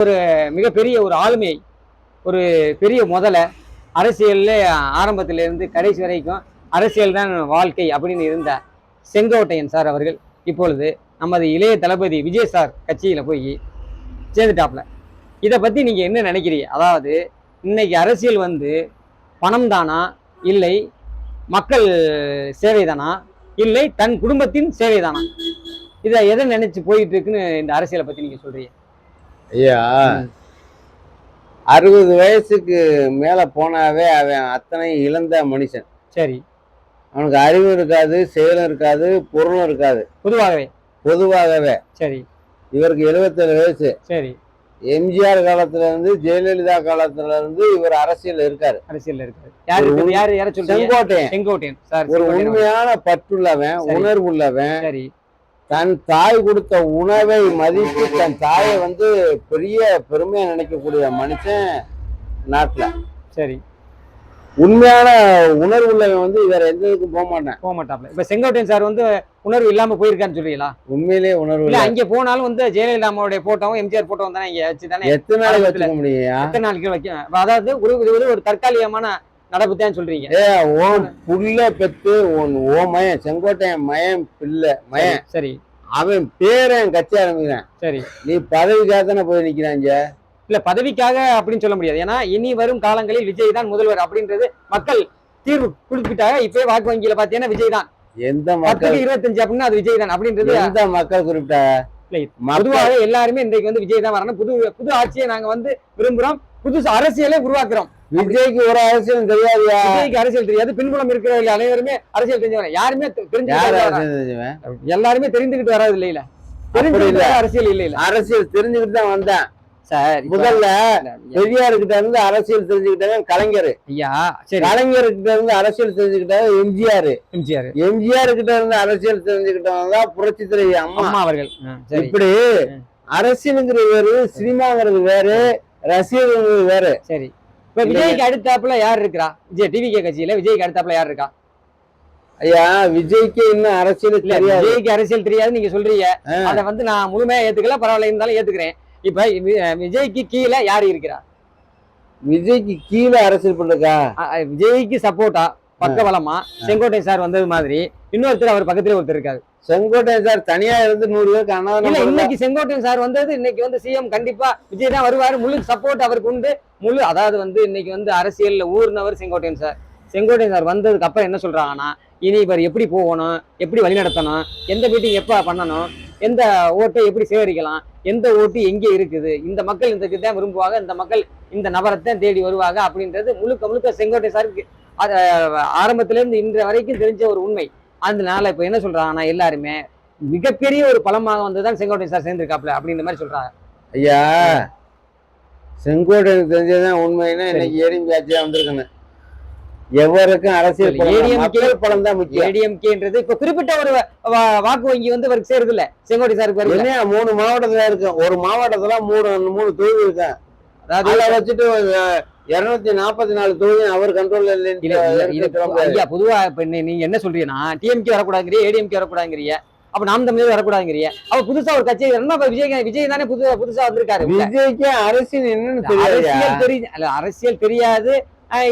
ஒரு மிகப்பெரிய ஒரு ஆளுமை ஒரு பெரிய முதல அரசியல்ல ஆரம்பத்திலேருந்து கடைசி வரைக்கும் அரசியல் தான் வாழ்க்கை அப்படின்னு இருந்த செங்கோட்டையன் சார் அவர்கள் இப்பொழுது நமது இளைய தளபதி விஜய் சார் கட்சியில் போய் சேர்ந்துட்டாப்ல இதை பற்றி நீங்கள் என்ன நினைக்கிறீங்க? அதாவது இன்னைக்கு அரசியல் வந்து பணம் தானா? இல்லை மக்கள் சேவை தானா? இல்லை தன் குடும்பத்தின் சேவை தானா? இதை எதை நினைச்சு போயிட்டு இருக்குன்னு இந்த அரசியலை பற்றி நீங்கள் சொல்கிறீங்க ஐயா அறுபது வயசுக்கு மேல போனாவே அவன் அத்தனை இழந்த மனுஷன். சரி. அவனுக்கு அறிவு இருக்காது செயலும் இருக்காது பொருளும் இருக்காது. பொதுவாகவே. பொதுவாகவே. சரி. இவருக்கு எழுபத்தேழு வயசு. சரி. எம்ஜிஆர் காலத்துல இருந்து ஜெயலலிதா காலத்துல இருந்து இவர் அரசியல் இருக்காரு. அரசியல்ல இருக்காரு. செங்கோட்டையன். செங்கோட்டையன். சார் ஒரு உண்மையான பற்றுள்ளவன். உணர்வுள்ளவன் சரி. தன் தாய் கொடுத்த உணவை மதித்து தன் தாயை வந்து பெரிய பெருமையா நினைக்கக்கூடிய மனுஷன் நாட்டுல. சரி. உண்மையான உணர்வு உள்ளவன் வந்து வேற எந்த இதுக்கும் போக மாட்டான். போக மாட்டாப்ல. இப்ப செங்கோட்டையன் சார் வந்து உணர்வு இல்லாம போயிருக்கான்னு சொல்றீங்களா? உண்மையிலேயே உணர்வு இல்ல. அங்க போனாலும் வந்து ஜெயலலிதா அம்மாவுடைய போட்டோவும் எம்ஜிஆர் போட்டோவும் தானே இங்க வச்சு தானே எத்தனை நாளைக்கு ஆரம்பத்துல- வச்சுக்க முடியும்? எத்தனை நாளைக்கு வைக்க அதாவது ஒரு ஒரு தற்காலிகமான நடப்பு தான் சொல்றீங்க. ஏ ஓன் புள்ள பெத்து உன் ஓ மயன் செங்கோட்டையன் மயன் பிள்ளை மயன் சரி அவன் பேரன் கட்சி ஆரம்பிக்கிறான். சரி. நீ பதவிக்காக தானே போய் நிக்கிறாங்க? இல்ல பதவிக்காக அப்படின்னு சொல்ல முடியாது. ஏன்னா இனி வரும் காலங்களில் விஜய் தான் முதல்வர் அப்படின்றது மக்கள் தீர்வு குறிப்பிட்டாங்க. இப்பவே வாக்கு வங்கியில பாத்தீங்கன்னா விஜய் தான். எந்த மக்கள்? இருபத்தஞ்சு அப்படின்னா அது விஜய் தான். அப்படின்றது எந்த மக்கள் குறிப்பிட்ட? பொதுவாக எல்லாருமே இன்றைக்கு வந்து விஜய் தான் வரணும். புது புது ஆட்சியை நாங்க வந்து விரும்புறோம். புது அரசியலே உருவாக்குறோம். விஜய்க்கு ஒரு அரசியலும் தெரியாதுயா? விஜய்க்கு அரசியல் தெரியாது பின்புலம் இருக்கிறவர்கள் அனைவருமே அரசியல் தெரிஞ்சவங்க. யாருமே தெரிஞ்சு. அரசியல் எல்லாருமே தெரிஞ்சுக்கிட்டு வராது இல்ல இல்ல. அப்படி இல்ல. தெரிஞ்சுக்கிட்டு அரசியல் இல்ல இல்ல. அரசியல் தெரிஞ்சுக்கிட்டு தான் வந்தேன். சார் முதல்ல பெரியார் கிட்ட இருந்து அரசியல் தெரிஞ்சுக்கிட்டவன் கலைஞர். ஐயா சரி. கலைஞர் கிட்ட இருந்து அரசியல் தெரிஞ்சுக்கிட்டவன் எம்ஜிஆர் எம்ஜிஆர். எம்ஜிஆர். கிட்ட இருந்து அரசியல் தெரிஞ்சுக்கிட்டவங்க தான் புரட்சி தலைவி அம்மா அவர்கள். இப்படி அரசியலுங்கிறது வேறு சினிமாங்கிறது வேறு ரசிகர்கள் வேறு. சரி. இப்ப விஜய்க்கு அடுத்தாப்புல யார் இருக்கிறா விஜய் டிவி கே கட்சியில விஜய்க்கு அடுத்தாப்புல யார் இருக்கா? ஐயா விஜய்க்கு இன்னும் அரசியல் தெரியாது? விஜய்க்கு அரசியல் தெரியாது நீங்க சொல்றீங்க. அதை வந்து நான் முழுமையா ஏத்துக்கல பரவாயில்ல இருந்தாலும் ஏத்துக்கிறேன். இப்ப விஜய்க்கு கீழே யார் இருக்கிறா? விஜய்க்கு கீழே அரசியல் அ, விஜய்க்கு சப்போர்ட்டா பக்கபலமா செங்கோட்டை சார் வந்தது மாதிரி இன்னொருத்தர் அவர் பக்கத்துல ஒருத்தர் இருக்காரு. செங்கோட்டையன் சார் தனியா இருந்து நூறு பேருக்கு இல்ல அன்னதானம் இன்னைக்கு செங்கோட்டையன் சார் வந்தது இன்னைக்கு வந்து சிஎம் கண்டிப்பா விஜய் தான் வருவாரு. முழு சப்போர்ட் அவருக்கு உண்டு. முழு அதாவது வந்து இன்னைக்கு வந்து அரசியல்ல ஊர்னவர் செங்கோட்டையன் சார். செங்கோட்டையன் சார் வந்ததுக்கு அப்புறம் என்ன சொல்றாங்கன்னா இனி இவர் எப்படி போகணும் எப்படி வழிநடத்தணும் எந்த மீட்டிங் எப்ப பண்ணணும் எந்த ஓட்டை எப்படி சேகரிக்கலாம் எந்த ஓட்டு எங்க இருக்குது இந்த மக்கள் இந்த தான் விரும்புவாங்க இந்த மக்கள் இந்த நபரைத்தான் தேடி வருவாங்க அப்படின்றது முழுக்க முழுக்க செங்கோட்டை சாருக்கு அது, ஆரம்பத்துல இருந்து இன்று வரைக்கும் தெரிஞ்ச ஒரு உண்மை. அதனால இப்ப என்ன சொல்றாங்கன்னா எல்லாருமே மிகப்பெரிய ஒரு பலமாக வந்துதான் செங்கோட்டை சார் சேர்ந்திருக்காப்ல அப்படின்ற மாதிரி சொல்றாங்க. ஐயா செங்கோட்டையனுக்கு தெரிஞ்சதுதான் உண்மைன்னா. இன்னைக்கு ஏடிஎம் ஆட்சியா வந்திருக்கணும் எவருக்கும் அரசியல் இல்ல, பலம் தான். தான் முக்கியம். ஏடிஎம்கேன்றது இப்ப குறிப்பிட்ட ஒரு வாக்கு வங்கி வந்து அவருக்கு சேருது இல்ல செங்கோட்டை சாருக்கு என்ன மூணு மாவட்டத்துல இருக்கு. ஒரு மாவட்டத்துல மூணு மூணு தொகுதி இருக்கு. அதாவது அதை வச்சுட்டு இருநூத்தி நாற்பத்தி நாலு தொகுதி அவர் கண்ட்ரோல்ல ஐயா பொதுவா இப்ப நீங்க என்ன சொல்றீங்கன்னா டிஎம்கே வரக்கூடாதுங்கிறிய ஏடிஎம்கே வரக்கூடாதுங்கிறிய அப்ப நாம் தமிழர் வரக்கூடாதுங்கிறிய. அப்ப புதுசா ஒரு கட்சி என்ன விஜய் விஜய் தானே புது புதுசா வந்திருக்காரு. விஜய்க்கு அரசியல் என்னன்னு தெரியாது? அரசியல் தெரி அல்ல, அரசியல் தெரியாது.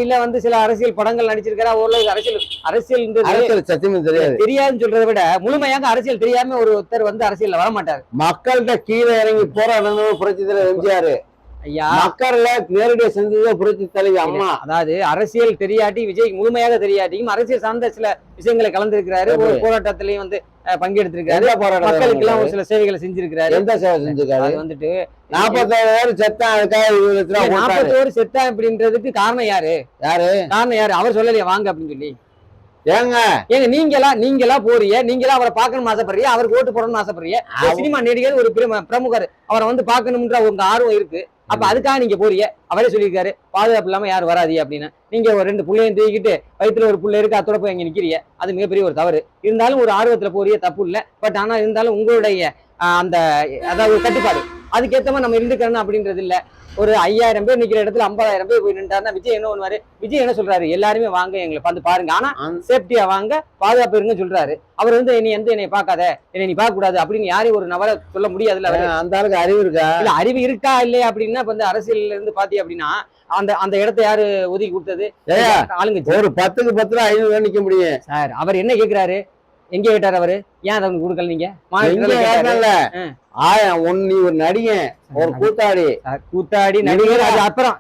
இல்ல வந்து சில அரசியல் படங்கள் நடிச்சிருக்காரு. ஓரளவுக்கு அரசியல் அரசியல் அரசியல் சத்தியமா தெரியாது. தெரியாதுன்னு சொல்றதை விட முழுமையாக அரசியல் தெரியாம ஒரு ஒருத்தர் வந்து அரசியல்ல வர மாட்டாரு மக்கள்கிட்ட கீழே இறங்கி போராடணும் புரட்சி தலைவர் எம்ஜிஆர். மக்கள்ல நேரடியா செஞ்சது புரட்சி தலைவி அம்மா. அதாவது அரசியல் தெரியாட்டி விஜய் முழுமையாக தெரியாட்டியும் அரசியல் சார்ந்த சில விஷயங்களை கலந்திருக்கிறாரு. ஒரு? போராட்டத்திலையும் வந்து பங்கெடுத்திருக்காரு மக்களுக்கு எல்லாம் ஒரு? சில சேவைகளை செஞ்சிருக்கிறாரு. எந்த சேவை செஞ்சிருக்காரு? வந்துட்டு நாற்பத்தாயிரம் செத்தான் அதுக்காக செத்தா அப்படின்றதுக்கு காரணம் யாரு? யாரு? காரணம் யாரு? அவர் சொல்லலையா வாங்க அப்படின்னு சொல்லி. ஏங்க? ஏங்க நீங்களா நீங்களா போறீங்க? நீங்களா அவரை பார்க்கணும்னு ஆசைப்படுறீங்க? அவருக்கு ஓட்டு போடணும்னு ஆசைப்படுறீங்க? சினிமா நடிகர் ஒரு பிரம- பிரமுகர். அவரை வந்து பார்க்கணும்ன்ற உங்க ஆர்வம் இருக்கு. அப்ப அதுக்காக நீங்க போறீங்க. அவரே சொல்லியிருக்காரு பாதுகாப்பு இல்லாம யாரும் வராதீங்க அப்படின்னு. நீங்க ஒரு ரெண்டு புள்ளையும் தூக்கிட்டு வயித்துல ஒரு புள்ள இருக்கு அத்தோட போய் அங்க நிக்கிறீங்க. அது மிகப்பெரிய ஒரு தவறு. இருந்தாலும் ஒரு ஆர்வத்துல போறிய தப்பு இல்ல. பட் ஆனா இருந்தாலும் உங்களுடைய அந்த அதாவது கட்டுப்பாடு. அதுக்கேத்த மாதிரி நம்ம இருந்துக்கிறோம் அப்படின்றது இல்ல. ஒரு ஐயாயிரம் பேர் நிக்கிற இடத்துல ஐம்பதாயிரம் பேர் போய் நின்றாருன்னா விஜய் என்ன பண்ணுவாரு? விஜய் என்ன சொல்றாரு? எல்லாருமே வாங்க எங்களை வந்து பாருங்க. ஆனா சேஃப்டியா வாங்க பாதுகாப்பு இருங்க சொல்றாரு. அவர் வந்து நீ எந்த என்னை பார்க்காத என்னை நீ பார்க்க கூடாது அப்படின்னு யாரையும் ஒரு நபரை சொல்ல முடியாதுல்ல அந்த ஆளுக்கு அறிவு இருக்கா? இல்ல அறிவு இருக்கா இல்லையா அப்படின்னா இப்ப இந்த அரசியல்ல இருந்து பாத்தி அப்படின்னா அந்த அந்த இடத்த யாரு ஒதுக்கி கொடுத்தது? ஆளுங்கட்சி ஒரு பத்துக்கு பத்துல ஐநூறு நிக்க முடியும். சார் அவர் என்ன கேக்குறாரு? எங்க கேட்டாரு அவரு? ஏன் அதை கொடுக்கல நீங்க? ஒன்னு நீ ஒரு நடிகன் ஒரு கூத்தாடி. கூத்தாடி நடிகர்? அது அப்புறம்.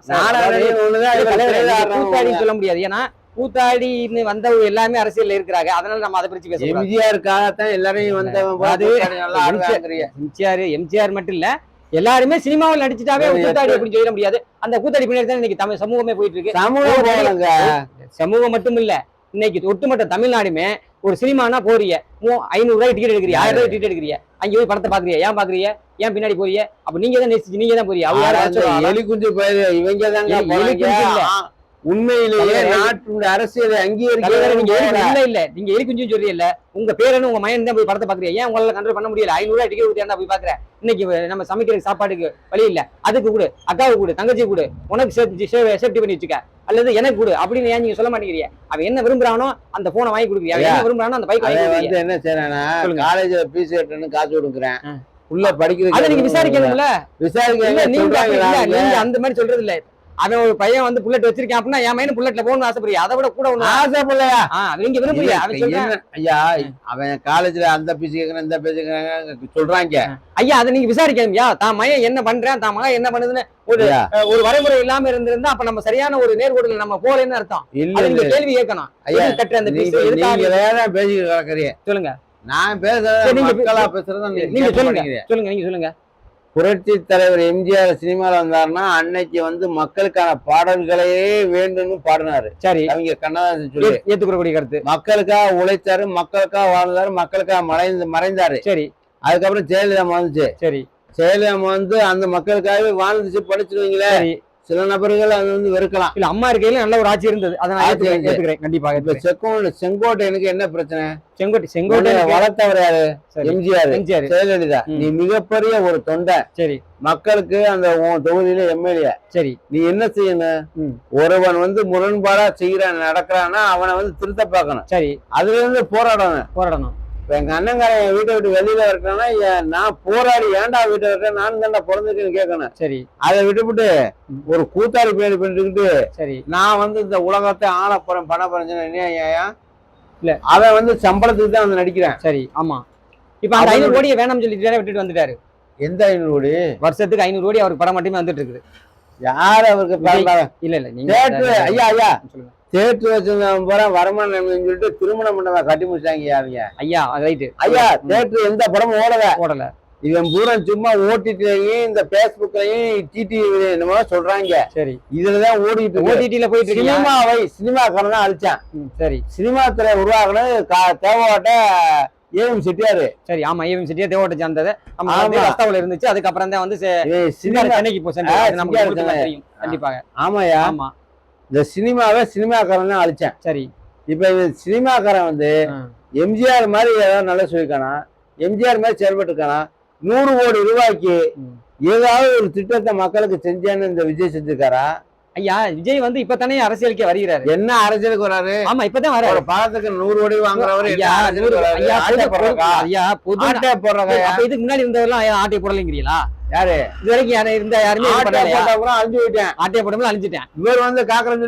கூத்தாடின்னு சொல்ல முடியாது. ஏன்னா கூத்தாடின்னு வந்தவங்க எல்லாமே அரசியல்ல இருக்கிறாங்க. அதனால நம்ம அதை பற்றி பேச எம்ஜிஆருக்காகத்தான் எல்லாரையும் கூத்தாடி ஆடுறாங்கறிய. எம்ஜிஆர் எம்ஜிஆர் மட்டும் இல்ல எல்லாருமே சினிமாவில் நடிச்சுட்டாவே கூத்தாடி அப்படின்னு சொல்லிட முடியாது. அந்த கூத்தாடி பின்னாடி தான் இன்னைக்கு தமிழ் சமூகமே போயிட்டு இருக்கு. சமூகம் சமூகம் மட்டும் இல்ல இன்னைக்கு ஒட்டுமொத்த தமிழ்நாடுமே ஒரு சினிமானா போறீங்க மூ- ஐநூறு ரூபாய் டிக்கெட் எடுக்கிறீங்க ஆயிரம் ரூபாய் டிக்கெட் எடுக்கிறீங்க அங்க போய் படத்தை பாக்குறீங்க ஏன் பாக்குறீங்க ஏன் பின்னாடி போறீங்க அப்ப நீங்க தான் நேசிச்சு நீங்க தான் போறீங்க அவங்க? எலி குஞ்சு பயிர் இவங்க தாங்க குஞ்சு உண்மையிலேயே நாட்டுடைய அரசியலை தலைவரே, நீங்க அங்கீகரிக்க இல்ல. இல்ல. நீங்க எலி குஞ்சுன்னு சொல்றீங்கல்ல? உங்க பேரனு உங்க மயன் தான் போய் படத்தை பாக்குறீங்க ஏன் உங்களால கண்ட்ரோல் பண்ண முடியல? ஐநூறு ரூபாய் டிக்கெட் கொடுத்து போய் பாக்குறேன் இன்னைக்கு நம்ம சமைக்கிற சாப்பாட்டுக்கு வழி இல்ல. அதுக்கு கொடு அக்காவுக்கு கொடு தங்கச்சி கொடு உனக்கு சேஃப்டி பண்ணி வச்சுக்க. அல்லது எனக்கு கொடு அப்படின்னு ஏன் நீங்க சொல்ல மாட்டேங்கிறீங்க? அவன் என்ன விரும்புறானோ அந்த போனை வாங்கி கொடுக்குறீங்க. அவன் என்ன விரும்புறானோ அந்த பைக் வாங்கி என்ன செய்யறானா. காலேஜ்ல பீஸ் கட்டணும்னு காசு கொடுக்குறேன். உள்ள படிக்கிறது நீங்க விசாரிக்கணும்ல. விசாரிக்க நீங்க அந்த மாதிரி சொல்றது இல்ல அவன் ஒரு பையன் வந்து புல்லட் வச்சிருக்கான் அப்படின்னா என் மயன் புல்லட்ல போகணும்னு ஆசைப்படுறீங்க அதை விட கூட ஒண்ணு ஆசைப்படலையா? நீங்க என்ன? ஐயா அவன் காலேஜ்ல அந்த பீஸ் கேக்குறான் இந்த பீஸ் கேக்குறாங்க சொல்றாங்க. ஐயா அதை நீங்க விசாரிக்கணும்யா தான் மயன் என்ன பண்றேன் தான் மகன் என்ன பண்ணுதுன்னு ஒரு ஒரு வரைமுறை இல்லாம இருந்திருந்தா அப்ப நம்ம சரியான ஒரு நேர்கோடுல நம்ம போலேன்னு அர்த்தம். இல்ல நீங்க கேள்வி கேட்கணும். ஐயா, கட்டுற அந்த பீஸ் நீங்க வேற கிடக்குறீங்க. சொல்லுங்க. நான் சரி, பேசுறது நீங்க பேசுறத நீங்க. சொல்லுங்க. சொல்லுங்க நீங்க சொல்லுங்க. புரட்சி தலைவர் எம்ஜிஆர் சினிமால வந்தாருன்னா அன்னைக்கு வந்து மக்களுக்கான பாடல்களையே வேண்டும்னு பாடினாரு. சரி. கவிஞர் கண்ணதாசன் சொல்லி. ஏ- ஏத்துக்கக்கூடிய கருத்து. மக்களுக்காக உழைச்சாரு மக்களுக்காக வாழ்ந்தாரு மக்களுக்காக மறைந்து மறைந்தாரு. சரி. அதுக்கப்புறம் ஜெயலலிதா வந்துச்சு சரி. ஜெயலலிதா வந்து அந்த மக்களுக்காகவே வாழ்ந்துச்சு படிச்சிருவீங்களே சரி. சில நபர்கள் அது வந்து வெறுக்கலாம். இல்ல அம்மா இருக்கையில நல்ல ஒரு ஆட்சி இருந்தது. அதை நான் ஆட்சி ஏத்துக்கிறேன் இருந்தது. ஏத்துக்கிறேன். கண்டிப்பா இப்ப ஏத்துக்கிறேன். செங்கோட்டை செங்கோட்டையனுக்கு என்ன பிரச்சனை? செங்கோட்டை செங்கோட்டை எனக்கு- வளர்த்தவர் யாரு? எம்ஜிஆர். எம்ஜிஆர். ஜெயலலிதா. நீ மிகப்பெரிய ஒரு தொண்டை. சரி. மக்களுக்கு அந்த உன் தொகுதியில எம்எல்ஏ. சரி. நீ என்ன செய்யணும். ஒருவன் வந்து முரண்பாடா செய்யறான் நடக்கிறான்னா அவனை வந்து திருத்த பார்க்கணும். சரி. அதுல இருந்து போராடணும். போராடணும். இப்ப எங்க அண்ணங்காரன் என் வீட்டை விட்டு வெளியில இருக்கேன்னா நான் போராடி ஏன்டா வீட்டை இருக்கேன் நானும் தான்டா பிறந்திருக்கேன்னு கேட்கணும். சரி. அதை விட்டுவிட்டு. ஒரு கூத்தாடி பேர் பண்ணிட்டு சரி. நான் வந்து இந்த உலகத்தை ஆள போறேன் பண்ண ஏன் இல்ல. அவன் வந்து சம்பளத்துக்கு தான் வந்து நடிக்கிறான். சரி ஆமா. இப்ப அந்த ஐநூறு கோடியை வேணாம்னு சொல்லிட்டு விட்டுட்டு வந்துட்டாரு? எந்த ஐநூறு கோடி? வருஷத்துக்கு ஐநூறு கோடி அவருக்கு படம் மட்டுமே வந்துட்டு இருக்குது. யார் அவருக்கு? இல்ல இல்ல நீங்க ஐயா ஐயா. சொல்லுங்க. தேட்டர் வச்சிருந்தவன் பூரா வருமானம் சொல்லிட்டு திருமணம் பண்ணவன் கட்டி முடிச்சாங்க அவங்க. ஐயா ரைட்டு ஐயா தேட்டர் எந்த படமும் ஓடல. போடல இவன் பூரா சும்மா ஓடிடிலையும் இந்த பேஸ்புக்லயும் டிடி என்னமோ சொல்றாங்க. சரி. இதுலதான் ஓடிட்டு ஓடிடில போயிட்டு சினிமாவை சினிமாக்காரன் தான் அழிச்சான். சரி. சினிமா துறை உருவாக்குனது தேவாட்ட ஏஎம் செட்டியாரு. சரி ஆமா ஏவிஎம் சிட்டியா தேவோட்ட சேர்ந்தது. ரஸ்தாவுல இருந்துச்சு. அதுக்கப்புறம் தான் வந்து சென்னைக்கு போ சென்னை. கண்டிப்பாக. ஆமாயா ஆமா. இந்த சினிமாவை சினிமாக்காரன் தான் அழிச்சான். சரி. இப்ப சினிமாக்காரன் வந்து எம்ஜிஆர் மாதிரி ஏதாவது நல்லா சொல்லியிருக்கானா? எம்ஜிஆர் மாதிரி செயல்பட்டு இருக்கானா நூறு கோடி ரூபாய்க்கு. ஏதாவது ஒரு திட்டத்தை மக்களுக்கு செஞ்சேன்னு இந்த விஜய் செஞ்சிருக்காரா? ஐயா விஜய் வந்து இப்பதானே அரசியலுக்கே வருகிறாரு. என்ன அரசியலுக்கு வராரு? ஆமா இப்பதான் வர ஒரு படத்துக்கு நூறு கோடி வாங்குறவரு ஐயா ஆட்டை பொது- ஆட்டை? அப்ப இதுக்கு முன்னாடி இருந்தவரெல்லாம் ஏன் ஆட்டையை போடலைங்கிறீங்களா? யாரு? இது வரைக்கும் இருந்த யாருமே அழிஞ்சு விட்டேன் ஆட்டையை போடாமல் அழிஞ்சிட்டேன். இவர் வந்து காக்கறன்னு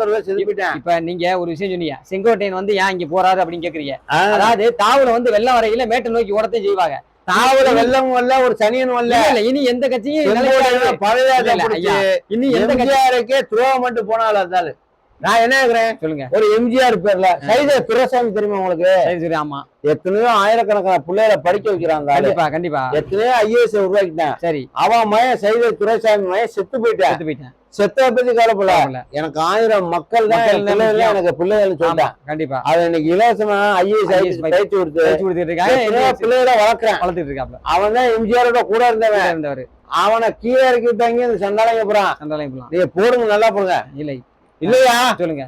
சொல்லி செதுப்பிட்டேன். இப்ப நீங்க ஒரு விஷயம் சொன்னீங்க. செங்கோட்டையன் வந்து ஏன் இங்க போறாரு அப்படின்னு கேக்குறீங்க. அதாவது தாவுல வந்து வெள்ளம் வரையில மேட்டை நோக்கி ஓடத்தையும் செய்வாங்க. தாவல வெள்ளம் வரல ஒரு சனியன் வரல இல்ல, இனி எந்த கட்சியும். பழைய இனி எந்த கட்சி எம்ஜிஆருக்கே துரோகம் மட்டும் போனாலும் இருந்தாரு நான் என்ன கேக்குறேன்? சொல்லுங்க. ஒரு எம்ஜிஆர் பேர்ல சைத துரைசாமி தெரியுமா உங்களுக்கு? சரி ஆமா. எத்தனையோ ஆயிரக்கணக்கான பிள்ளைகளை படிக்க ஆளு. கண்டிப்பா கண்டிப்பா. எத்தனையோ ஐஏஎஸ் உருவாக்கிட்டான். சரி. அவன் மயன் சைத துரைசாமி மயன் செத்து போயிட்டான். செத்து போயிட்டேன். செத்த பத்தி கவலைப்படல. எனக்கு ஆயிரம் மக்கள் தான். எனக்கு பிள்ளைகள் சொல்லிட்டான். கண்டிப்பா. அவன் இன்னைக்கு இலவசமா ஐஏஎஸ் ஐஏஎஸ் பயிற்சி கொடுத்து கொடுத்துட்டு இருக்காங்க. பிள்ளைகளை வளர்க்குறான். வளர்த்துட்டு இருக்காப்ல அவன் தான் எம்ஜிஆரோட கூட இருந்தவன். இருந்தவர். அவனை கீழே இறக்கி விட்டாங்க இந்த சண்டாளைங்க போறான் சண்டாலயம் போலாம் நீங்க போடுங்க நல்லா போடுங்க. இல்லை. இல்லையா? சொல்லுங்க.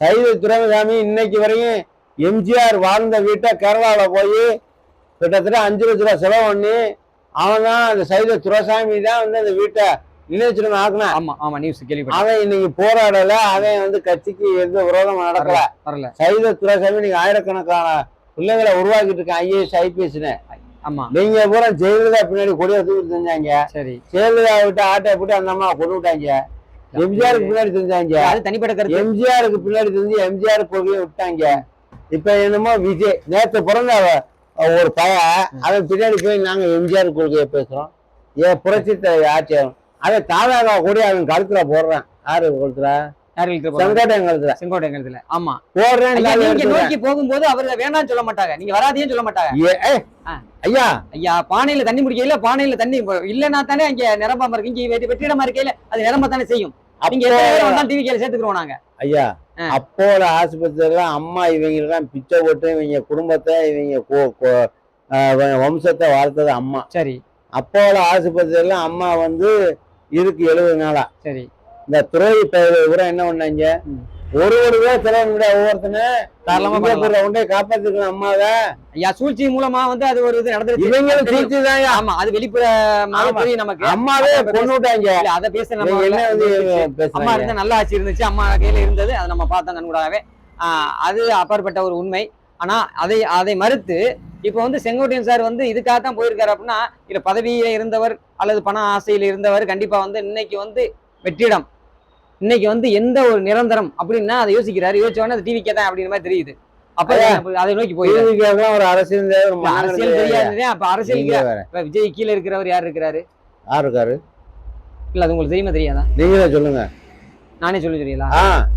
சைவ துரைசாமி இன்னைக்கு வரையும் எம்ஜிஆர் வாழ்ந்த வீட்டை கேரளாவில் போய் கிட்டத்தட்ட அஞ்சு லட்ச ரூபா செலவு பண்ணி அவன் தான் அந்த சைத துரசாமி தான் வந்து அந்த வீட்டை நினைச்சிருந்த ஆக்குனான். ஆமா ஆமா நியூஸ் கேள்விப்பட்டேன். அவன் இன்னைக்கு போராடல அவன் வந்து கட்சிக்கு எந்த விரோதமும் நடக்கல. வரல சைத துரசாமி இன்னைக்கு ஆயிரக்கணக்கான பிள்ளைங்களை உருவாக்கிட்டு இருக்கான் ஐஏஎஸ் ஐபிஎஸ்னு. ஆமா. நீங்க பூரா ஜெயலலிதா பின்னாடி கொடியை தூக்கிட்டு செஞ்சாங்க. சரி. ஜெயலலிதா விட்டு ஆட்டை போட்டு அந்த அம்மா கொண்டு விட்டாங்க. எம்ஜிஆருக்கு பின்னாடி செஞ்சாங்க. அது தனிப்பட்ட கருத்து. எம்ஜிஆருக்கு பின்னாடி தெரிஞ்சு எம்ஜிஆர் கொள்கையை விட்டாங்க. இப்ப என்னமோ விஜய் நேத்து பிறந்த ஒரு பையன். அவன் பின்னாடி போய் நாங்க எம்ஜிஆர் கொள்கையை பேசுறோம். ஏன் புரட்சி ஆட்சியம் அதை தாதாக கூட அவன் கழுத்துல போடுறான். யாரு கழுத்துல? யார் இழுத்துட்டு போறாங்க? செங்கோட்டையன் கழுத்துல. செங்கோட்டை கருத்துல ஆமா. போடுறேன் நீங்க. நோக்கி போகும்போது அவர் வேணாம்னு சொல்ல மாட்டாங்க. நீங்க வராதேன்னு சொல்ல மாட்டாங்க. ஏ. ஐயா. ஐயா பானையில தண்ணி முடிக்கல பானையில தண்ணி இல்லன்னா தானே அங்க நிரம்பாம இருக்கு. இங்க வெட்டி வெற்றிடமா இருக்கையில அது நிரம்ப தானே செய்யும். நீங்க எத்தனை டிவி கேல சேர்த்துக்கிறோம் நாங்க. ஐயா. அப்போல ஆஸ்பத்திரியில அம்மா இவங்க எல்லாம் பிச்சை போட்டு இவங்க குடும்பத்தை இவங்க வம்சத்தை வளர்த்தது அம்மா. சரி. அப்போல ஆஸ்பத்திரியில அம்மா வந்து இருக்கு எழுபது நாளா. சரி. இந்த துறை பெயர் கூட என்ன பண்ணாங்க. ஒரு ஒரு பேர் ஒவ்வொருத்தனே தாராளமா பண்ணலாம். பேர் உண்டே காப்பாத்திக்கணும் அம்மாவை. ஐயா சூழ்ச்சி மூலமா வந்து அது ஒரு இது நடந்துருச்சு. இவங்களும் தெரியும். தூக்கிதான் ஆமா அது வெளிப்புற நமக்கு. அம்மாவே கொண்டு விட்டாங்க இல்ல, அத பேச நம்ம என்ன வந்து அம்மா இருந்தா நல்ல ஆட்சி இருந்துச்சு. அம்மா கையில இருந்தது. அதை நம்ம பார்த்தோம் கண்கூடாகவே ஆஹ் அது அப்பாற்பட்ட ஒரு உண்மை. ஆனா அதை அதை மறுத்து இப்போ வந்து செங்கோட்டையன் சார் வந்து இதுக்காக தான் போயிருக்காரு அப்படின்னா இல்ல பதவியில இருந்தவர் அல்லது பண ஆசையில இருந்தவர் கண்டிப்பா வந்து இன்னைக்கு வந்து வெற்றிடம். இன்னைக்கு வந்து எந்த ஒரு நிரந்தரம் அப்படின்னா அதை யோசிக்கிறாரு. யோசிச்சோடனே அது டிவிக்கே தான் அப்படிங்கிற மாதிரி தெரியுது. அப்ப அதை நோக்கி போயிரு டிவிக்காக ஒரு அரசியல் அரசியல். தெரியாது அப்ப அரசியல் விஜய் கீழே இருக்கிறவர் யார் இருக்கிறாரு? யார் இருக்காரு? இல்ல அது உங்களுக்கு தெரியுமா தெரியாதா? நீங்களே சொல்லுங்க. நானே சொல்லி தெரியல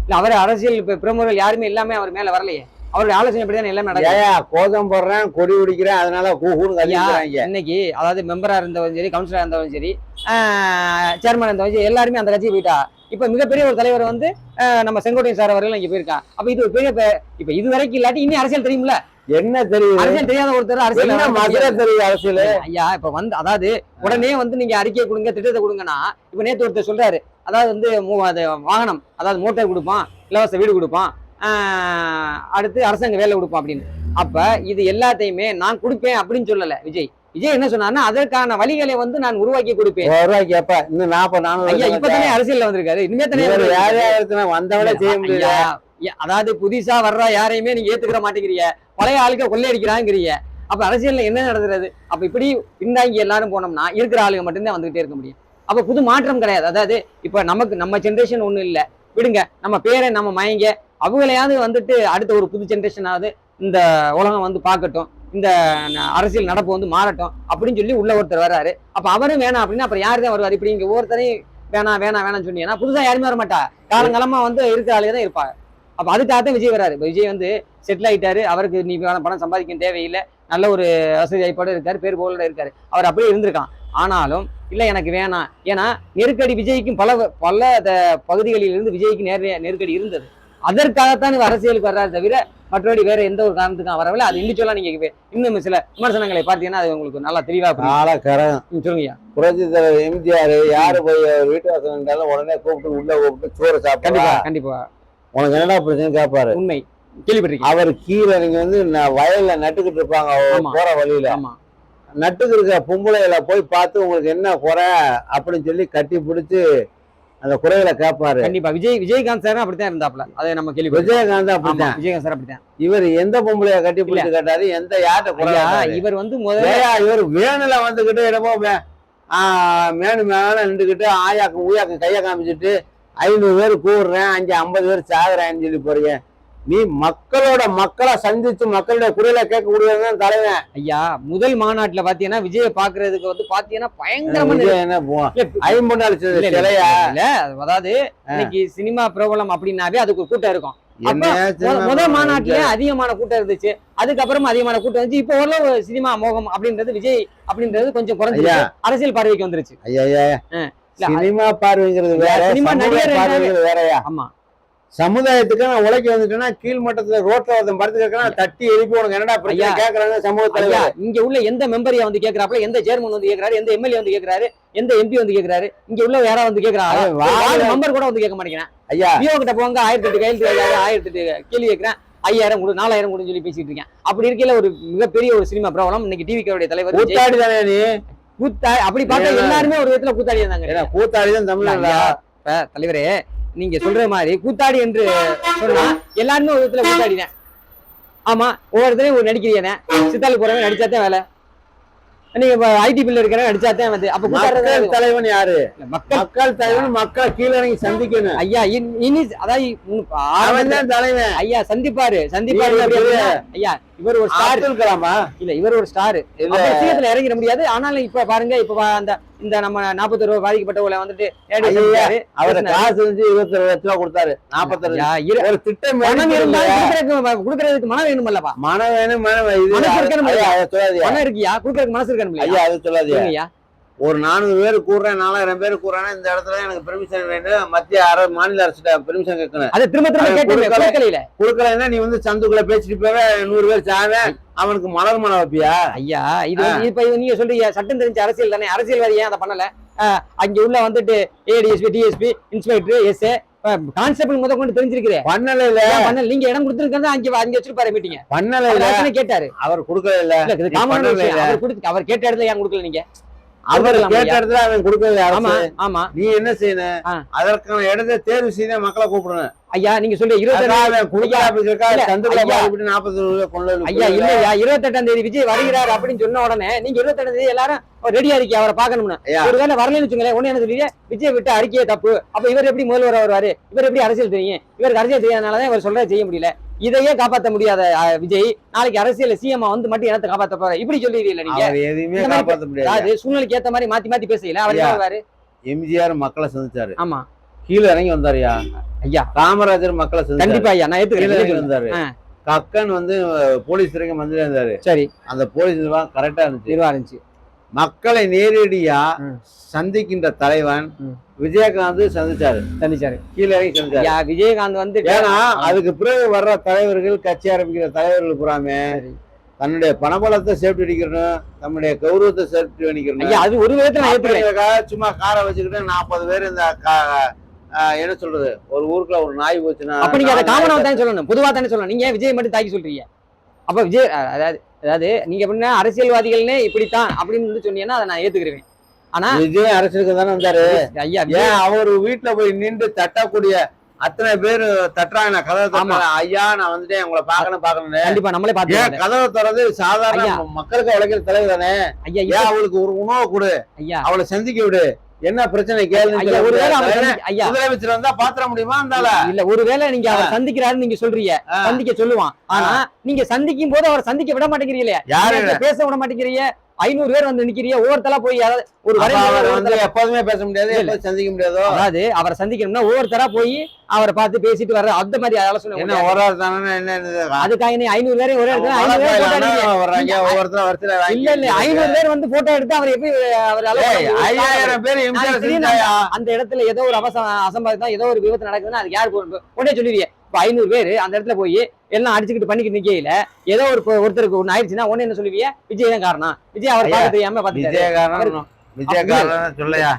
இல்ல அவர் அரசியல் இப்ப பிரமுகர்கள் யாருமே எல்லாமே அவர் மேல வரலையே. அவருடைய ஆலோசனை தான் எல்லாமே நடக்குது. ஏயா கோதம் போடுறேன் கொடி பிடிக்கிறேன் அதனால இன்னைக்கு அதாவது மெம்பரா இருந்தவரும் சரி கவுன்சிலரா இருந்தவரும் சரி சேர்மன் இருந்தவரும் சரி எல்லாருமே அந்த கட்சிக்கு போயிட்டா. இப்ப மிகப்பெரிய ஒரு தலைவர் வந்து நம்ம செங்கோட்டையன் சார் அவர்கள் இங்க போயிருக்கா அப்ப இது ஒரு பெரிய இப்ப இது வரைக்கும் இல்லாட்டி இனி அரசியல் தெரியும்ல? என்ன தெரியுது அரசியல் தெரியாத ஒருத்தர் அரசியல். தெரியுது. அரசியல்? ஐயா இப்ப வந்து அதாவது உடனே வந்து நீங்க அறிக்கை கொடுங்க திட்டத்தை கொடுங்கன்னா இப்ப நேத்து ஒருத்தர் சொல்றாரு. அதாவது வந்து அது வாகனம் அதாவது மோட்டார் கொடுப்பான் இலவச வீடு கொடுப்பான் அடுத்து அரசாங்க வேலை கொடுப்பான் அப்படின்னு. அப்ப இது எல்லாத்தையுமே நான் கொடுப்பேன் அப்படின்னு சொல்லல விஜய். விஜய் என்ன சொன்னாருன்னா அதற்கான வழிகளை வந்து நான் உருவாக்கி கொடுப்பேன். ரூபாய் கேப்ப இன்னும் நாற்பது ஐயா நானூறு இப்பதானே அரசியல்ல வந்திருக்காரு. இனிமே தானே. யார் யாருக்கு வந்தவளே செய்ய முடியல. அதாவது புதுசா வர்ற யாரையுமே நீங்க ஏத்துக்கிற மாட்டேங்கிறீங்க. பழைய ஆளுக்க கொள்ளையடிக்கிறாங்கிறீங்க. அப்ப அரசியல்ல என்ன நடக்கிறது அப்ப இப்படி பின்தாங்கி எல்லாரும் போனோம்னா இருக்கிற ஆளுங்க மட்டும்தான் வந்துகிட்டே இருக்க முடியும். அப்ப புது மாற்றம் கிடையாது. அதாவது இப்ப நமக்கு நம்ம ஜென்ரேஷன் ஒண்ணும் இல்ல. விடுங்க நம்ம பேரை நம்ம மயங்க அவங்களையாவது வந்துட்டு அடுத்த ஒரு புது ஜென்ரேஷனாவது இந்த உலகம் வந்து பார்க்கட்டும். இந்த அரசியல் நடப்பு வந்து மாறட்டும் அப்படின்னு சொல்லி உள்ள ஒருத்தர் வர்றாரு. அப்ப அவரும் வேணாம் அப்படின்னா அப்புறம் யாரு தான் வருவார்? இப்படி இங்க ஒவ்வொருத்தரையும் வேணாம் வேணாம் வேணாம்னு சொன்னீங்கன்னா புதுசா யாருமே வர மாட்டா. காலங்காலமா வந்து இருக்கிற தான் இருப்பாங்க. அப்ப அதுக்காக தான் விஜய் வராரு விஜய் வந்து செட்டில் ஆயிட்டாரு. அவருக்கு நீ வேணா பணம் சம்பாதிக்க தேவையில்லை. நல்ல ஒரு வசதி வாய்ப்போட இருக்காரு. பேர் போல இருக்காரு. அவர் அப்படியே இருந்திருக்கான். ஆனாலும் இல்ல எனக்கு வேணாம். ஏன்னா நெருக்கடி விஜய்க்கும் பல பல த- விஜய்க்கு நேர நெருக்கடி இருந்தது. அதற்காகத்தான் இவர் அரசியலுக்கு வர்றாரு தவிர மற்றபடி வேற எந்த ஒரு காரணத்துக்கும் வரவில்லை. அது இண்டிவிஜுவலா நீங்க இன்னும் சில விமர்சனங்களை பார்த்தீங்கன்னா அது உங்களுக்கு நல்லா தெளிவா சொல்லுங்கய்யா. புரட்சி தலைவர் எம்ஜிஆர் யாரு போய் வீட்டு வாசல் இருந்தாலும் உடனே கூப்பிட்டு உள்ள கூப்பிட்டு சோறு கண்டிப்பா சாப்பிடுவா? கண்டிப்பா உனக்கு என்னடா பிரச்சனை கேட்பாரு உண்மை. கேள்விப்பட்டிருக்கீங்க. அவர் கீழே நீங்க வந்து வயல்ல நட்டுக்கிட்டு இருப்பாங்க. போற வழியில. ஆமா. நட்டுக்கு இருக்க பொம்பளைகளை போய் பார்த்து உங்களுக்கு என்ன குறை அப்படின்னு சொல்லி கட்டி பிடிச்சு அந்த குறைகளை கேட்பாரு கண்டிப்பா. விஜய் விஜயகாந்த் சார் அப்படித்தான் இருந்தாப்ல அதை நம்ம கேள்வி விஜயகாந்த் அப்படித்தான். விஜயகாந்த் சார் அப்படித்தான். இவர் எந்த பொம்பளைய கட்டி பிடிச்சு கேட்டாரு எந்த யார்கிட்ட குறை ஐயா கேட்டாரு? இவர் வந்து முதல்ல இவர் வேணுல வந்துகிட்டு என்னமோ மே- ஆ, மேனு மேல நின்றுக்கிட்டு ஆயாக்கும் ஊயாக்கும் கைய காமிச்சிட்டு ஐநூறு பேர் கூடுறேன் அஞ்சு ஐம்பது பேர் சாகுறேன்னு சொல்லி போறீங்க. நீ மக்களோட மக்களை சந்திச்சு மக்களுடைய குறையில கேட்கக்கூடியவன் தலைவன். ஐயா முதல் மாநாட்டுல பாத்தீங்கன்னா விஜய பாக்குறதுக்கு வந்து பாத்தீங்கன்னா பயங்கரமான அதாவது இன்னைக்கு சினிமா பிரபலம் அப்படின்னாவே அதுக்கு ஒரு கூட்டம் இருக்கும். முதல் மாநாட்டுல அதிகமான கூட்டம் இருந்துச்சு. அதுக்கப்புறமா அதிகமான கூட்டம் இருந்துச்சு. இப்போ ஓரளவு சினிமா மோகம் அப்படின்றது விஜய் அப்படின்றது கொஞ்சம் ஐயா. அரசியல் பார்வைக்கு வந்துருச்சு. ஐயா சினிமா பார்வைங்கிறது வேற சினிமா நடிகர் வேறயா? ஆமா. சமுதாயத்துக்கு நான் உழைக்க வந்துட்டேன்னா கீழ்மட்டத்துல ரோட்ல ஒருத்தன் படுத்து கேட்கறான் தட்டி எழுப்பி உனக்கு என்னடா பிரச்சனை? ஐயா. கேட்கறாங்க சமூக ஐயா தலைவர். இங்க உள்ள எந்த மெம்பரையா வந்து கேக்குறாப்ல எந்த சேர்மன் வந்து கேக்குறாரு? எந்த எம்எல்ஏ வந்து கேக்குறாரு? எந்த எம்பி வந்து கேக்குறாரு? இங்க உள்ள யாரா வந்து கேக்குறாங்க வார்டு மெம்பர் கூட வந்து கேட்க மாட்டேங்கிறேன். ஐயா. விஓ கிட்ட போங்க ஆயிரத்தி எட்டு ஐயாயிரம் ஆயிரத்தி எட்டு கேள்வி கேட்கிறேன். ஐயாயிரம் கொடு நாலாயிரம் கொடுன்னு சொல்லி பேசிட்டு இருக்கேன். அப்படி இருக்கையில ஒரு மிகப்பெரிய ஒரு சினிமா பிரபலம் இன்னைக்கு டிவி தலைவர் விஜய். கூத்தாடி தானே நீ? கூத்தா அப்படி பார்த்தா எல்லாருமே ஒரு விதத்துல கூத்தாடி இருந்தாங்க கூத்தாடி தான் ஐயா, இப்ப தலைவரே நீங்க சொல்ற மாதிரி கூத்தாடி என்று சொன்னா எல்லாருமே ஒரு விதத்துல கூத்தாடினேன். ஆமா ஒவ்வொருத்தரையும் ஒரு நடிக்கிறீங்க சித்தாள் போறவன் நடிச்சாதான் வேலை. நீங்க இப்ப ஐடி பில்ல இருக்கிற நடிச்சாதான் வந்து. அப்ப மக்கள் தலைவன் யாரு? மக்கள். மக்கள் தலைவன் மக்கள் கீழே இறங்கி சந்திக்கணும். ஐயா இன்- அதாவது தலைவன். ஐயா சந்திப்பாரு. சந்திப்பாரு ஐயா இவர் ஒரு ஸ்டார் அப்துல் கலாமா இல்ல இவர் ஒரு ஸ்டார் சீக்கிரத்துல இறங்கிட முடியாது. ஆனாலும் இப்ப பாருங்க இப்ப அந்த இந்த நம்ம நாற்பத்தி ரூபாய் பாதிக்கப்பட்டவங்களை வந்துட்டு. அவர். காசு வந்து இருபத்தி லட்ச ரூபா கொடுத்தாரு. நாற்பத்தி ஒரு திட்டம் இல்லையா? கொடுக்கறதுக்கு மனம் மனம் வேணும் மனம் வேணும். இது மனசு இருக்கணும் பணம் இருக்கியா? கொடுக்கறதுக்கு மனசு இருக்கணும் ஐயா அதை சொல்லாதீங்க. ஐயா ஒரு நானூறு பேர் கூடுறேன் நாலாயிரம் பேர் கூடுறானா இந்த இடத்துல எனக்கு பெர்மிஷன் வேணும் மத்திய அர மாநில அரசு பெர்மிஷன் கேட்கணும். அதை திரும்ப திரும்ப கொடுக்கலன்னா நீ வந்து சந்துக்குள்ள பேசிட்டு போவே நூறு பேர் சாவேன் அவனுக்கு மலர் மலை வைப்பியா? ஐயா இது இப்ப நீங்க சொல்றீங்க சட்டம் தெரிஞ்ச அரசியல் தானே. அரசியல்வாதி ஏன் அதை பண்ணல? அங்க உள்ள வந்துட்டு ADSP DSP inspector S constable முத கொண்டு தெரிஞ்சிருக்கிறேன் பண்ணல இல்ல. பண்ணல? நீங்க இடம் கொடுத்துருக்கிறது அங்க அங்க வச்சிருப்பாரு மீட்டிங் பண்ணல இல்ல. கேட்டாரு. அவர் கொடுக்கல இல்ல. அவர் கேட்ட இடத்துல ஏன் கொடுக்கல நீங்க? அவர் கேட்ட. இடத்துல அவன் கொடுக்கல ஆமா ஆமா. நீ என்ன செய்யணும். அதற்கான இடத்தை தேர்வு செய்த மக்களை கூப்பிடணும். ஐயா நீங்க. இல்லையா? இருபத்தெட்டாம் தேதி விஜய் வருகிறார் அப்படின்னு சொன்ன உடனே நீங்க இருபத்தெட்டாம் தேதி எல்லாரும் ரெடியா இருக்கீங்க அவரை பார்க்கணும்னு. ஐயா. ஒருவேளை வரலன்னு வச்சுங்களேன் ஒண்ணு என்ன சொல்றீங்க விஜய் விட்டு அறிக்கையே தப்பு. அப்ப இவர் எப்படி முதல்வர் வருவாரு? இவர் எப்படி அரசியல் தெரியும்? இவருக்கு அரசியல் தெரியாதனாலதான் இவர் சொல்றதை செய்ய முடியல. இதையே காப்பாத்த முடியாத விஜய்? நாளைக்கு அரசியல் சிஎம் வந்து மட்டும் இடத்தை காப்பாத்த போற இப்படி சொல்லிடுறீங்க நீங்க? மாதிரி காப்பாற்ற முடியாது. சூழ்நிலைக்கு ஏத்த மாதிரி மாத்தி மாத்தி பேசல அவர் எம்ஜிஆர் மக்களை சந்திச்சாரு. ஆமா. கீழே இறங்கி வந்தாருயா ஐயா. காமராஜர் மக்களை கண்டிப்பா ஐயா நான் கீழே இறங்கி ஏத்துக்கிறேன் வந்தாரு. கக்கன் வந்து போலீஸ் துறைக்கு மந்திரி இருந்தாரு. சரி. அந்த போலீஸ் கரெக்டா இருந்துச்சு. இருந்துச்சு. மக்களை நேரடியா. சந்திக்கின்ற தலைவன். விஜயகாந்த் சந்திச்சாரு. சந்திச்சாரு. கீழே சந்திச்சாரு. விஜயகாந்த் வந்து ஏன்னா அதுக்கு பிறகு வர்ற தலைவர்கள் கட்சி ஆரம்பிக்கிற தலைவர்கள் புறாமே. தன்னுடைய பணபலத்தை சேஃப்டி அடிக்கணும் தன்னுடைய கௌரவத்தை சேஃப்டி ஐயா அது ஒரு விதத்துல சும்மா காரை வச்சுக்கிட்டு நாற்பது பேர் இந்த என்ன சொல்றது ஒரு ஊருக்குள்ள ஒரு நாய் போச்சுன்னா அப்ப நீங்க அதை நாலு காமனா நாய் தானே சொல்லணும் பொதுவா தானே சொல்லணும். நீங்க விஜய் மட்டும் தாக்கி சொல்றீங்க? அப்ப விஜய் அதாவது அதாவது நீங்க எப்படின்னா அரசியல்வாதிகள்னே இப்படித்தான் அப்படின்னு வந்து சொன்னீங்கன்னா அதை நான் ஏத்துக்கிருவேன். ஆனா விஜய் அரசியலுக்கு தானே வந்தாரு? ஐயா ஏன் அவர் வீட்டுல போய் நின்று தட்டக்கூடிய அத்தனை பேர் தட்டுறாங்க? நான் கதவை தட்டுறேன் ஐயா நான் வந்துட்டேன் உங்களை பார்க்கணும் பார்க்கணும் கண்டிப்பா நம்மளே பாத்துக்கோங்க கதவை திறந்து சாதாரண. மக்களுக்கு உழைக்கிற தலைவர் தானே? ஐயா ஏன் அவளுக்கு ஒரு உணவு கொடு. ஐயா. அவளை சந்திக்க விடு. என்ன பிரச்சனை ஐயா முதலமைச்சர் வந்தா பாத்திர முடியுமா இருந்தால இல்ல ஒருவேளை நீங்க அவர் சந்திக்கிறாருன்னு நீங்க சொல்றீங்க. சந்திக்க சொல்லுவான். ஆனா நீங்க சந்திக்கும் போது அவரை சந்திக்க விட மாட்டேங்கிறீங்களே. யாரு? நீங்க பேச விட மாட்டேங்கிறீங்க. ஐநூறு பேர் வந்து நிக்கிறீங்க ஒவ்வொருத்தலா போய் ஒரு அவர் வந்து எப்போதுமே பேச முடியாது சந்திக்க முடியாதோ அதாவது அவரை சந்திக்கணும்னா ஒவ்வொருத்தரா போய் அவரை பார்த்து பேசிட்டு வர்ற அந்த மாதிரி என்ன உண்டு. ஒரு தானே என்ன இது? அதுக்காக நீ ஐநூறு பேரை ஒரே இடத்துல ஐநூறு பேர். வர்றாங்க, ஒவ்வொருத்தரும் வாங்கி இல்ல இல்ல ஐநூறு பேர் வந்து போட்டோ எடுத்து அவர் எப்படி அவர்? ஐயாயிரம் பேர்? அந்த இடத்துல ஏதோ ஒரு அவச அசம்பாவிதம் ஏதோ ஒரு விபத்து நடக்குதுன்னா அது யார்? உடனே சொல்லிடுவீங்க இப்ப ஐநூறு பேர் அந்த இடத்துல போய் எல்லாம் அடிச்சுக்கிட்டு பண்ணிக்கிட்டு நிக்கையில ஏதோ ஒரு ஒருத்தருக்கு ஒண்ணு ஆயிடுச்சுன்னா உடனே என்ன சொல்லுவீங்க? விஜய் தான் காரணம். விஜய் அவர் ஐயா, பார்க்க தெரியாம பாத்துட்டாரு விஜயகாரன் விஜயகாரன் சொல்லையா.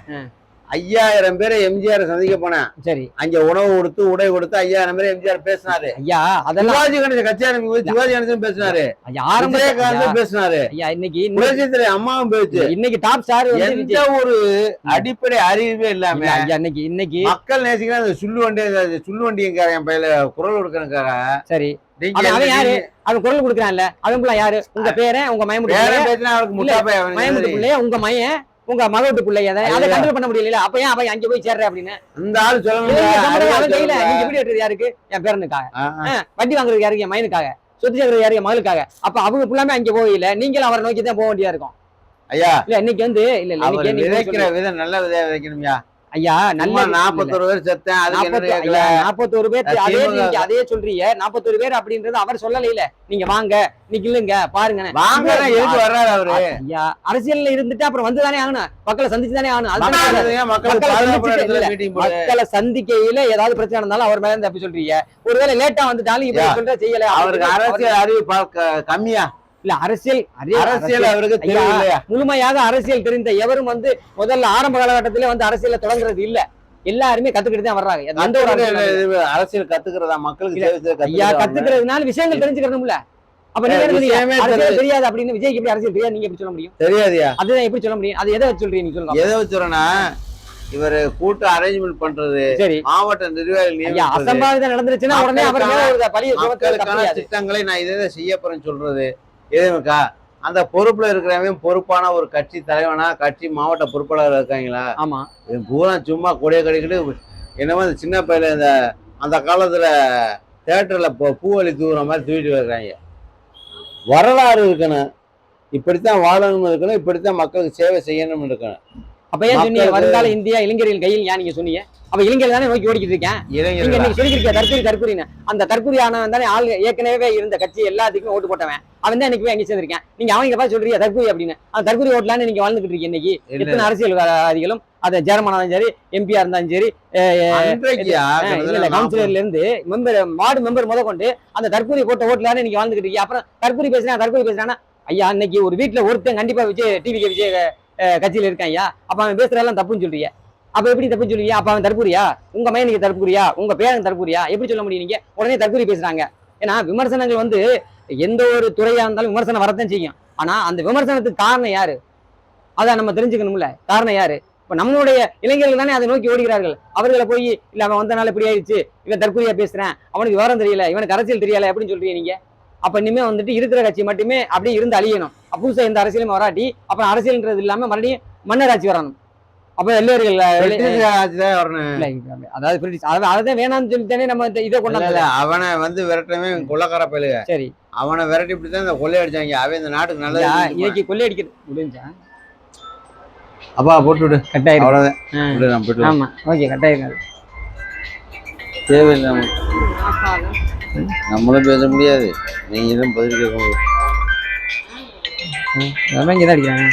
ஐயாயிரம் பேரை எம்ஜிஆர் சந்திக்க போனேன். சரி. அங்க உணவு கொடுத்து உடை கொடுத்து ஐயாயிரம் பேரை எம்ஜிஆர் பேசினாரு. ஐயா அதெல்லாம் சிவாஜி கணேசன் கட்சி ஆரம்பிக்கும் போது சிவாஜி கணேசன் பேசினாரு. ஐயா, ஆரம்ப ஐயா, விஜயகாந்த் பேசினாரு. ஐயா இன்னைக்கு புரட்சித்துறை அம்மாவும் பேச்சு இன்னைக்கு டாப் வந்து எந்த ஒரு அடிப்படை அறிவே இல்லாம இல்ல, ஐயா இன்னைக்கு இன்னைக்கு மக்கள் நேசிக்கிற அந்த சுள்ளு வண்டி சுள்ளு வண்டியங்கார என் பையில குரல் கொடுக்கறதுக்காக. சரி. அவன் யாரு? அவன் குரல் கொடுக்குறான்ல. அவன் யாரு? உங்க பேரன் உங்க மயமுடி மயமுடி உங்க மயன். உங்க மகவுட்டு பிள்ளைய அதை. கண்ட்ரோல் பண்ண முடியல அப்ப ஏன் அவன் அங்க போய் சேர்ற அப்படின்னு? இந்த ஆள் சொல்லணும் எப்படி எடுத்தது யாருக்கு? என் பேரனுக்காக. வட்டி வாங்குறது யாருக்கு? என் மயனுக்காக சொத்து சேர்க்கறது யாருக்கு? என் மகளுக்காக. அப்ப அவங்க ஃபுல்லாமே அங்க போகல நீங்களும் அவரை நோக்கி தான் போக வேண்டியதா இருக்கும். ஐயா. இல்ல இன்னைக்கு வந்து இல்ல இல்ல விதைக்கிற. விதம் நல்ல விதையா விதைக்கணும்யா. ஐயா நல்ல நாற்பத்தொரு பேர் செத்தேன் நாற்பத்தோரு பேர் அதே நீங்க அதே சொல்றீங்க. நாற்பத்தோரு பேர் அப்படின்றது அவர் சொல்லல இல்ல நீங்க வாங்க நிக்கலுங்க பாருங்க வாங்கலாம் எதுக்கு வர்றாரு அவரு. ஐயா அரசியல்ல இருந்துட்டு அப்புறம் வந்து தானே ஆகணும். மக்களை சந்திச்சு தானே ஆகணும் மக்கள் சந்திக்கையில ஏதாவது பிரச்சனை இருந்தாலும் அவர் மேல அப்படி சொல்றீங்க. ஒருவேளை லேட்டா வந்துட்டாலும் இப்படி சொல்ற செய்யல. அவருக்கு அரசியல் அறிவு கம்மியா. இல்ல அரசியல் அரே- அரசியல் அவருக்கு முழுமையாக அரசியல் தெரிந்த எவரும் வந்து முதல்ல ஆரம்ப காலகட்டத்திலே வந்து அரசியல தொடங்குறது இல்ல. எல்லாருமே கத்துக்கிட்டு தான் வர்றாங்க எந்த ஒரு அரசியல் கத்துக்கிறதா? மக்களுக்கு ஐயா? கத்துக்கிறதுனால விஷயங்கள் தெரிஞ்சுக்கணும்ல அப்ப நீங்க தெரியாது. அப்படின்னு விஜய்க்கு எப்படி அரசியல் தெரியாது? நீங்க எப்படி சொல்ல முடியும்? தெரியாதியா? அதுதான் எப்படி சொல்ல முடியும்? அது எதை வச்சு சொல்றீங்க நீங்க சொல்லுங்க. எதை வச்சுறேன்னா இவர் கூட்டு அரேஞ்ச்மெண்ட் பண்றது சரி. மாவட்ட நிர்வாகிகள் அசம்பாவிதம் நடந்துருச்சுன்னா உடனே அவர் மேல பழிய தப்பியாது திட்டங்களை நான் இதை செய்ய போறேன்னு சொல்றது. எதுவுக்கா அந்த பொறுப்புல இருக்கிறவன் பொறுப்பான ஒரு கட்சி தலைவனா கட்சி மாவட்ட பொறுப்பாளர் இருக்காங்களா? ஆமா. பூரா சும்மா கொடிய கடிக்கிட்டு என்னமோ இந்த சின்ன பையல இந்த அந்த காலத்துல தேட்டர்ல பூவலி தூவுற மாதிரி தூக்கிட்டு வர்றாங்க வரலாறு இருக்கணும். இப்படித்தான் வாழணும்னு இருக்கணும். இப்படித்தான் மக்களுக்கு சேவை செய்யணும்னு இருக்கணும். அப்ப ஏன் சொன்னீங்க? வருங்கால இந்தியா இளைஞர்கள் கையில் ஏன் நீங்க சொன்னீங்க? அப்ப இளைஞர்கள் தானே நோக்கி ஓடிக்கிட்டு இருக்கேன்? நீங்க இன்னைக்கு சொல்லிருக்கீங்க தற்கொலை தற்கொலைன்னு அந்த தற்கொலை ஆனவன் தானே ஆள் ஏற்கனவே இருந்த கட்சி எல்லாத்துக்குமே ஓட்டு போட்டவன். அவன் தான் இன்னைக்கு போய் அங்கே சேர்ந்திருக்கேன். நீங்க அவங்க பார்த்து சொல்றீங்க தற்கொலை அப்படின்னு. அந்த தற்கொலை ஓட்டலான்னு நீங்க வாழ்ந்துட்டு இருக்கீங்க இன்னைக்கு. எத்தனை அரசியல்வாதிகளும் அது சேர்மனா இருந்தாலும் சரி எம்பியா இருந்தாலும் சரி கவுன்சிலர்ல இருந்து மெம்பர் வார்டு மெம்பர் முத கொண்டு அந்த தற்கொலை போட்ட ஓட்டலான்னு நீங்க வாழ்ந்துட்டு இருக்கீங்க. அப்புறம் தற்கொலை பேசுனா தற்கொலை பேசுறானா ஐயா இன்னைக்கு ஒரு வீட்டுல ஒருத்தன் கண்டிப்பா விஜய் டிவிக்கு விஜய் கட்சியில இருக்கான் ஐயா. அப்ப அவன் பேசுறதெல்லாம் தப்புன்னு சொல்றீங்க. அப்ப எப்படி தப்புன்னு சொல்லுவியா அப்போ அவன் தற்கொலையா உங்கள் மையனுக்கு தற்கூரியா உங்க பேரன் தற்கொலையா எப்படி சொல்ல முடியும் நீங்கள் உடனே தற்கூரி பேசுறாங்க. ஏன்னா விமர்சனங்கள் வந்து எந்த ஒரு துறையா இருந்தாலும் விமர்சனம் வரத்தான் செய்யும். ஆனா அந்த விமர்சனத்துக்கு காரணம் யாரு? அதான் நம்ம தெரிஞ்சுக்கணும்ல. காரணம் யாரு? இப்ப நம்மளுடைய இளைஞர்கள் தானே அதை நோக்கி ஓடுகிறார்கள். அவர்களை போய் இல்ல அவன் வந்தனால இப்படி ஆயிடுச்சு. இவன் தற்கொலையா பேசுறேன். அவனுக்கு விவரம் தெரியல. இவனுக்கு அரசியல் தெரியல. அப்படின்னு சொல்றீங்க நீங்க? அப்ப இனிமே வந்துட்டு இருக்கிற கட்சி மட்டுமே அப்படியே இருந்து அழியணும். புதுசா எந்த அரசியலும் வராட்டி அப்புறம் அரசியல்ன்றது இல்லாம மறுபடியும் மன்னராட்சி வரணும். அப்ப இல்ல, அதாவது பிரிட்டிஷ் அதுதான் வேணாம்னு சொல்லித்தானே நம்ம இதை இல்ல, அவனை வந்து விரட்டவே கொள்ளக்கார பயிலுக. சரி. அவனை விரட்டி இப்படி தான் இந்த கொள்ளை அடிச்சாங்க. அவன் இந்த நாட்டுக்கு ஐயா, நல்லது இன்னைக்கு கொள்ளையடிக்கிறது முடிஞ்சா? அப்பா போட்டு விடு. கட்டாயிரும் அவ்வளவுதான். ஆ. விடு, நான் போயிட்டு வரேன். ஆமா. ஓகே கட்டாயிரும் தேவையில்லை. நம்மளும் பேச முடியாது. நீங்க தான் பதில் கேட்க முடியும் இங்கே தான் அடிக்கிறாங்க.